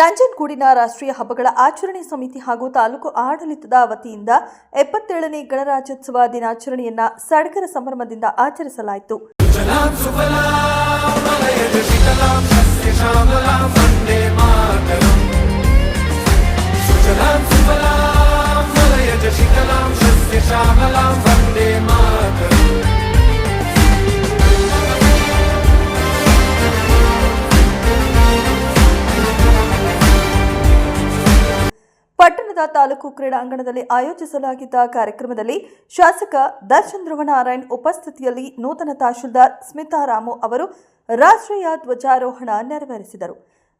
ನಂಜನಗೂಡಿನ ರಾಷ್ಟ್ರೀಯ ಹಬ್ಬಗಳ ಆಚರಣೆ ಸಮಿತಿ ಹಾಗೂ ತಾಲೂಕು ಆಡಳಿತದ ವತಿಯಿಂದ ಎಪ್ಪತ್ತೇಳನೇ ಗಣರಾಜ್ಯೋತ್ಸವ ದಿನಾಚರಣೆಯನ್ನ ಸಡಗರ ಸಂಭ್ರಮದಿಂದ ಆಚರಿಸಲಾಯಿತು. ಪಟ್ಟಣದ ತಾಲೂಕು ಕ್ರೀಡಾಂಗಣದಲ್ಲಿ ಆಯೋಜಿಸಲಾಗಿದ್ದ ಕಾರ್ಯಕ್ರಮದಲ್ಲಿ ಶಾಸಕ ದರ್ಶನ್ ಧ್ರುವನಾರಾಯಣ್ ಉಪಸ್ಥಿತಿಯಲ್ಲಿ ನೂತನ ತಹಶೀಲ್ದಾರ್ ಸ್ಮಿತಾ ರಾಮು ಅವರು ರಾಷ್ಟ್ರೀಯ ಧ್ವಜಾರೋಹಣ ನೆರವೇರಿಸಿದರು.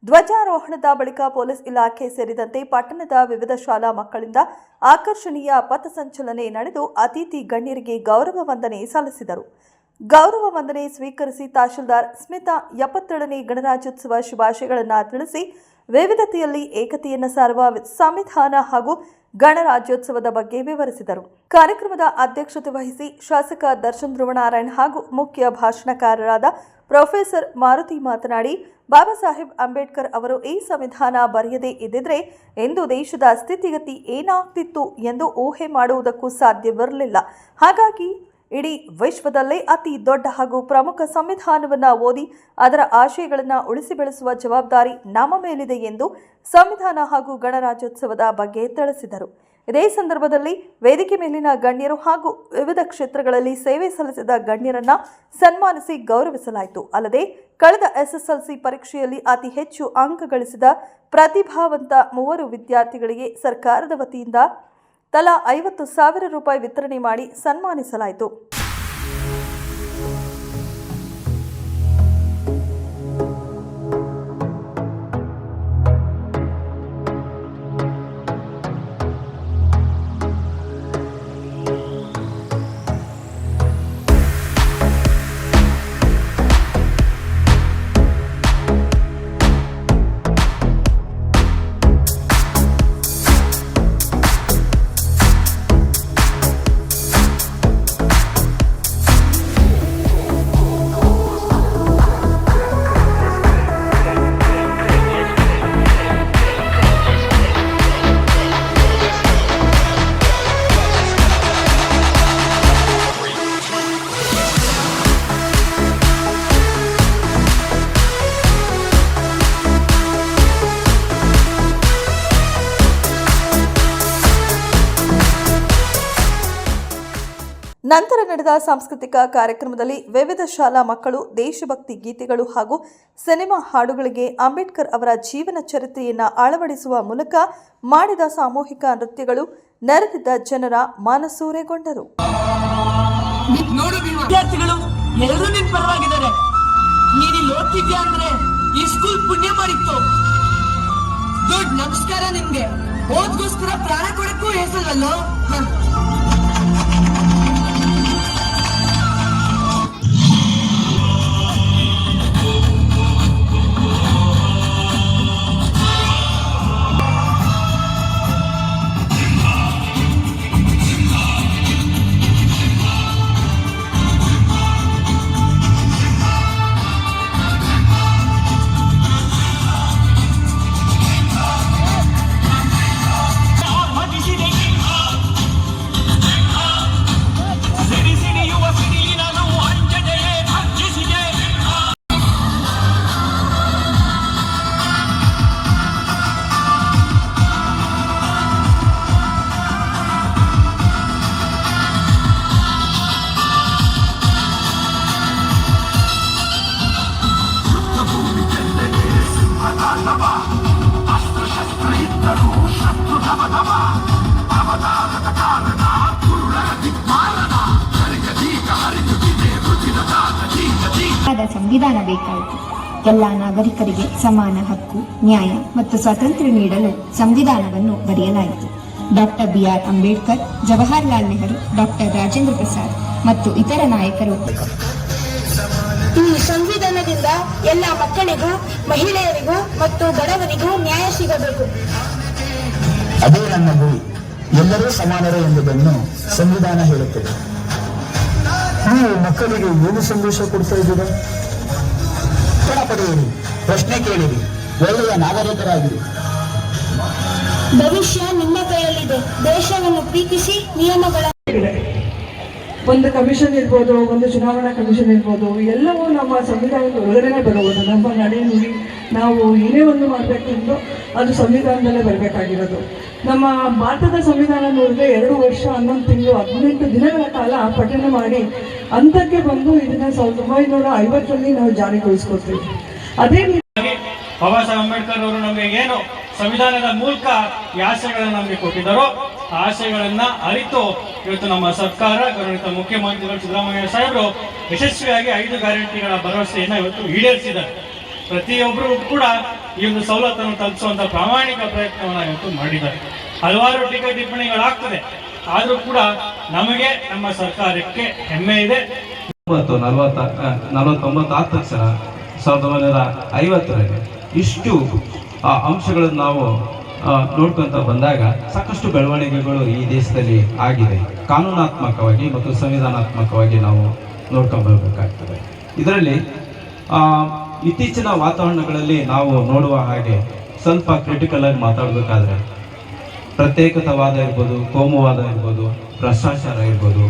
ಧ್ವಜಾರೋಹಣದ ಬಳಿಕ ಪೊಲೀಸ್ ಇಲಾಖೆ ಸೇರಿದಂತೆ ಪಟ್ಟಣದ ವಿವಿಧ ಶಾಲಾ ಮಕ್ಕಳಿಂದ ಆಕರ್ಷಣೀಯ ಪಥಸಂಚಲನೆ ನಡೆದು ಅತಿಥಿ ಗಣ್ಯರಿಗೆ ಗೌರವ ವಂದನೆ ಸಲ್ಲಿಸಿದರು. ಗೌರವ ವಂದನೆ ಸ್ವೀಕರಿಸಿ ತಹಶೀಲ್ದಾರ್ ಸ್ಮಿತಾ ಎಪ್ಪತ್ತೇಳನೇ ಗಣರಾಜ್ಯೋತ್ಸವ ಶುಭಾಶಯಗಳನ್ನು ತಿಳಿಸಿ ವಿವಿಧತೆಯಲ್ಲಿ ಏಕತೆಯನ್ನು ಸಾರುವ ಸಂವಿಧಾನ ಹಾಗೂ ಗಣರಾಜ್ಯೋತ್ಸವದ ಬಗ್ಗೆ ವಿವರಿಸಿದರು. ಕಾರ್ಯಕ್ರಮದ ಅಧ್ಯಕ್ಷತೆ ವಹಿಸಿ ಶಾಸಕ ದರ್ಶನ್ ಧ್ರುವನಾರಾಯಣ್ ಹಾಗೂ ಮುಖ್ಯ ಭಾಷಣಕಾರರಾದ ಪ್ರೊಫೆಸರ್ ಮಾರುತಿ ಮಾತನಾಡಿ, ಬಾಬಾ ಸಾಹೇಬ್ ಅಂಬೇಡ್ಕರ್ ಅವರು ಈ ಸಂವಿಧಾನ ಬರೆಯದೇ ಇದ್ದಿದ್ರೆ ಎಂದು ದೇಶದ ಸ್ಥಿತಿಗತಿ ಏನಾಗ್ತಿತ್ತು ಎಂದು ಊಹೆ ಮಾಡುವುದಕ್ಕೂ ಸಾಧ್ಯವಿರಲಿಲ್ಲ. ಹಾಗಾಗಿ ಇಡೀ ವಿಶ್ವದಲ್ಲೇ ಅತಿ ದೊಡ್ಡ ಹಾಗೂ ಪ್ರಮುಖ ಸಂವಿಧಾನವನ್ನು ಓದಿ ಅದರ ಆಶಯಗಳನ್ನು ಉಳಿಸಿ ಬೆಳೆಸುವ ಜವಾಬ್ದಾರಿ ನಮ್ಮ ಮೇಲಿದೆ ಎಂದು ಸಂವಿಧಾನ ಹಾಗೂ ಗಣರಾಜ್ಯೋತ್ಸವದ ಬಗ್ಗೆ ತಿಳಿಸಿದರು. ಇದೇ ಸಂದರ್ಭದಲ್ಲಿ ವೇದಿಕೆ ಮೇಲಿನ ಗಣ್ಯರು ಹಾಗೂ ವಿವಿಧ ಕ್ಷೇತ್ರಗಳಲ್ಲಿ ಸೇವೆ ಸಲ್ಲಿಸಿದ ಗಣ್ಯರನ್ನ ಸನ್ಮಾನಿಸಿ ಗೌರವಿಸಲಾಯಿತು. ಅಲ್ಲದೆ ಕಳೆದ ಎಸ್ಎಸ್ಎಲ್ಸಿ ಪರೀಕ್ಷೆಯಲ್ಲಿ ಅತಿ ಹೆಚ್ಚು ಅಂಕ ಗಳಿಸಿದ ಪ್ರತಿಭಾವಂತ ಮೂವರು ವಿದ್ಯಾರ್ಥಿಗಳಿಗೆ ಸರ್ಕಾರದ ವತಿಯಿಂದ ತಲಾ ಐವತ್ತು ಸಾವಿರ ರೂಪಾಯಿ ವಿತರಣೆ ಮಾಡಿ ಸನ್ಮಾನಿಸಲಾಯಿತು. ನಂತರ ನಡೆದ ಸಾಂಸ್ಕೃತಿಕ ಕಾರ್ಯಕ್ರಮದಲ್ಲಿ ವಿವಿಧ ಶಾಲಾ ಮಕ್ಕಳು, ದೇಶಭಕ್ತಿ ಗೀತೆಗಳು ಹಾಗೂ ಸಿನಿಮಾ ಹಾಡುಗಳಿಗೆ ಅಂಬೇಡ್ಕರ್ ಅವರ ಜೀವನ ಚರಿತ್ರೆಯನ್ನು ಅಳವಡಿಸುವ ಮೂಲಕ ಮಾಡಿದ ಸಾಮೂಹಿಕ ನೃತ್ಯಗಳು ನೆರೆದಿದ್ದ ಜನರ ಮಾನಸೂರೆಗೊಂಡರು. ವಿದ್ಯಾರ್ಥಿಗಳು ಎಲ್ಲರೂ ನಿನ್ ಪರವಾಗಿದ್ದಾರೆ. ನೀನಿಲ್ಲಿ ಓದ್ತಿದ್ಯಾ ಅಂದ್ರೆ ಈ ಸ್ಕೂಲ್ ಪುಣ್ಯ ಮಾಡಿತ್ತು. ನಮಸ್ಕಾರ ನಿಮ್ಗೆ. ಓದ್ಗೋಸ್ಕರ ಪ್ರಾಣ ಕೊಡಕ್ಕೂ ಹೆಸರಲ್ಲೋ? ಸಂವಿಧಾನ ಬೇಕಾಯಿತು. ಎಲ್ಲ ನಾಗರಿಕರಿಗೆ ಸಮಾನ ಹಕ್ಕು ನ್ಯಾಯ ಮತ್ತು ಸ್ವಾತಂತ್ರ್ಯ ನೀಡಲು ಸಂವಿಧಾನವನ್ನು ಬರೆಯಲಾಯಿತು. Doctor B R Ambedkar Jawaharlal Nehru doctor Rajendra Prasad ಮತ್ತು ಇತರ ನಾಯಕರು. ಈ ಸಂವಿಧಾನದಿಂದ ಎಲ್ಲ ಮಕ್ಕಳಿಗೂ ಮಹಿಳೆಯರಿಗೂ ಮತ್ತು ಬಡವರಿಗೂ ನ್ಯಾಯ ಸಿಗಬೇಕು. ಅದೇ ನನ್ನ ಗುರಿ ಎಲ್ಲರೂ ಸಮಾನರು ಎಂಬುದನ್ನು ಸಂವಿಧಾನ ಹೇಳುತ್ತದೆ. ನೀವು ಮಕ್ಕಳಿಗೆ ಏನು ಸಂದೇಶ ಕೊಡ್ತಾ ಇದ್ದೀರಾ? ಪಣ ಪಡೆಯಿರಿ ಪ್ರಶ್ನೆ ಕೇಳಿರಿ. ಒಳ್ಳೆಯ ನಾಗರಿಕರಾಗಿರಿ. ಭವಿಷ್ಯ ನಿಮ್ಮ ಕೈಯಲ್ಲಿದೆ. ದೇಶವನ್ನು ಪ್ರೀತಿಸಿ ನಿಯಮಗಳ ಒಂದು ಕಮಿಷನ್ ಇರ್ಬೋದು, ಒಂದು ಚುನಾವಣಾ ಕಮಿಷನ್ ಇರ್ಬೋದು, ಎಲ್ಲವೂ ನಮ್ಮ ಸಂವಿಧಾನದ ಒಳಗಡೆ ಬರಬಹುದು ನಮ್ಮ ನಡೆ ನುಡಿ ನಾವು ಏನೇ ಒಂದು ಮಾಡಬೇಕೆಂದು ಅದು ಸಂವಿಧಾನದಲ್ಲೇ ಬರಬೇಕಾಗಿರೋದು. ನಮ್ಮ ಭಾರತದ ಸಂವಿಧಾನ ನೋಡಿದ್ರೆ ಎರಡು ವರ್ಷ, ಹನ್ನೊಂದು ತಿಂಗಳು, ಹದಿನೆಂಟು ದಿನಗಳ ಕಾಲ ಪಠನೆ ಮಾಡಿ ಅಂತಕ್ಕೆ ಬಂದು ಇದನ್ನ ಸಾವಿರದ ಒಂಬೈನೂರ ಐವತ್ತರಲ್ಲಿ ನಾವು ಜಾರಿಗೊಳಿಸ್ಕೊಳ್ತೀವಿ ಅದೇ ಬಾಬಾ ಸಾಹೇಬ್ ಅಂಬೇಡ್ಕರ್ ಅವರು ನಮಗೆ ಏನು ಸಂವಿಧಾನದ ಮೂಲಕ ಯಾಸೆಗಳನ್ನು ನಮಗೆ ಕೊಟ್ಟಿದ್ದಾರೋ ಆಶಯಗಳನ್ನ ಅರಿತು ಇವತ್ತು ನಮ್ಮ ಸರ್ಕಾರ ಗೌರವಿತ ಮುಖ್ಯಮಂತ್ರಿಗಳು ಸಿದ್ದರಾಮಯ್ಯ ಸಾಹೇಬರು ಯಶಸ್ವಿಯಾಗಿ ಐದು ಗ್ಯಾರಂಟಿಗಳ ಭರವಸೆಯನ್ನ ಇವತ್ತು ಈಡೇರಿಸಿದ್ದಾರೆ. ಪ್ರತಿಯೊಬ್ಬರು ಕೂಡ ಈ ಒಂದು ಸವಲತ್ತನ್ನು ತಲುಪಿಸುವಂತ ಪ್ರಾಮಾಣಿಕ ಪ್ರಯತ್ನವನ್ನ ಇವತ್ತು ಮಾಡಿದ್ದಾರೆ. ಹಲವಾರು ಟೀಕೆ ಟಿಪ್ಪಣಿಗಳಾಗ್ತದೆ. ಆದರೂ ಕೂಡ ನಮಗೆ ನಮ್ಮ ಸರ್ಕಾರಕ್ಕೆ ಹೆಮ್ಮೆ ಇದೆ. ನಲವತ್ತೊಂಬತ್ತು ಆದ ತಕ್ಷಣ ಸಾವಿರದ ಒಂಬೈನೂರ ಐವತ್ತರಲ್ಲಿ ಇಷ್ಟು ಆ, ಅಂಶಗಳನ್ನು ನಾವು ನೋಡ್ಕೊಂತ ಬಂದಾಗ ಸಾಕಷ್ಟು ಬೆಳವಣಿಗೆಗಳು ಈ ದೇಶದಲ್ಲಿ ಆಗಿದೆ. ಕಾನೂನಾತ್ಮಕವಾಗಿ ಮತ್ತು ಸಂವಿಧಾನಾತ್ಮಕವಾಗಿ ನಾವು ನೋಡ್ಕೊಂಡು ಬರಬೇಕಾಗ್ತದೆ ಇದರಲ್ಲಿ ಇತ್ತೀಚಿನ ವಾತಾವರಣಗಳಲ್ಲಿ ನಾವು ನೋಡುವ ಹಾಗೆ ಸ್ವಲ್ಪ ಕ್ರಿಟಿಕಲ್ ಆಗಿ ಮಾತಾಡಬೇಕಾದ್ರೆ ಪ್ರತ್ಯೇಕತವಾದ ಇರ್ಬೋದು, ಕೋಮುವಾದ ಇರ್ಬೋದು, ಭ್ರಷ್ಟಾಚಾರ ಇರ್ಬೋದು